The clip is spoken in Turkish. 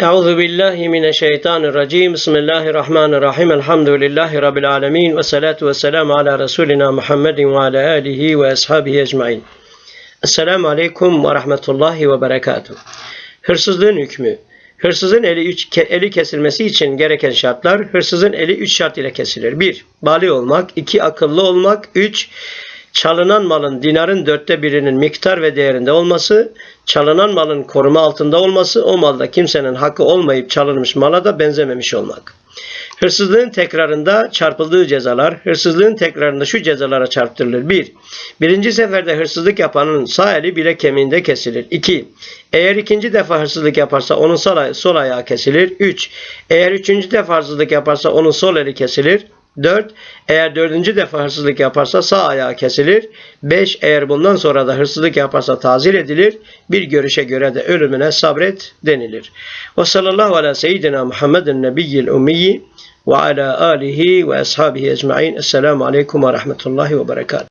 Euzu billahi mineşşeytanirracim. Bismillahirrahmanirrahim. Elhamdülillahi rabbil alamin ve salatu vesselam ala resulina Muhammedin ve ala alihi ve ashabihi ecmaîn. Esselamu aleyküm ve rahmetullahi ve berekatuh. Hırsızlığın hükmü. Hırsızın eli, üç, eli kesilmesi için gereken şartlar, hırsızın eli üç şart ile kesilir. 1. Bali olmak. 2. Akıllı olmak. 3. Çalınan malın dinarın dörtte birinin miktar ve değerinde olması, çalınan malın koruma altında olması, o malda kimsenin hakkı olmayıp çalınmış mala da benzememiş olmak. Hırsızlığın tekrarında çarpıldığı cezalar, hırsızlığın tekrarında şu cezalara çarptırılır. 1. Birinci seferde hırsızlık yapanın sağ eli bile kemiğinde kesilir. 2. Eğer ikinci defa hırsızlık yaparsa onun sol, sol ayağı kesilir. 3. Eğer üçüncü defa hırsızlık yaparsa onun sol eli kesilir. 4. Eğer dördüncü defa hırsızlık yaparsa sağ ayağı kesilir. 5. Eğer bundan sonra da hırsızlık yaparsa tazir edilir. Bir görüşe göre de ölümüne sabret denilir. Ve sallallahu ala seyyidina Muhammedin nebiyyil ummiyi ve ala alihi ve ashabihi ecmain. Esselamu aleyküm ve rahmetullahi ve berekatuhu.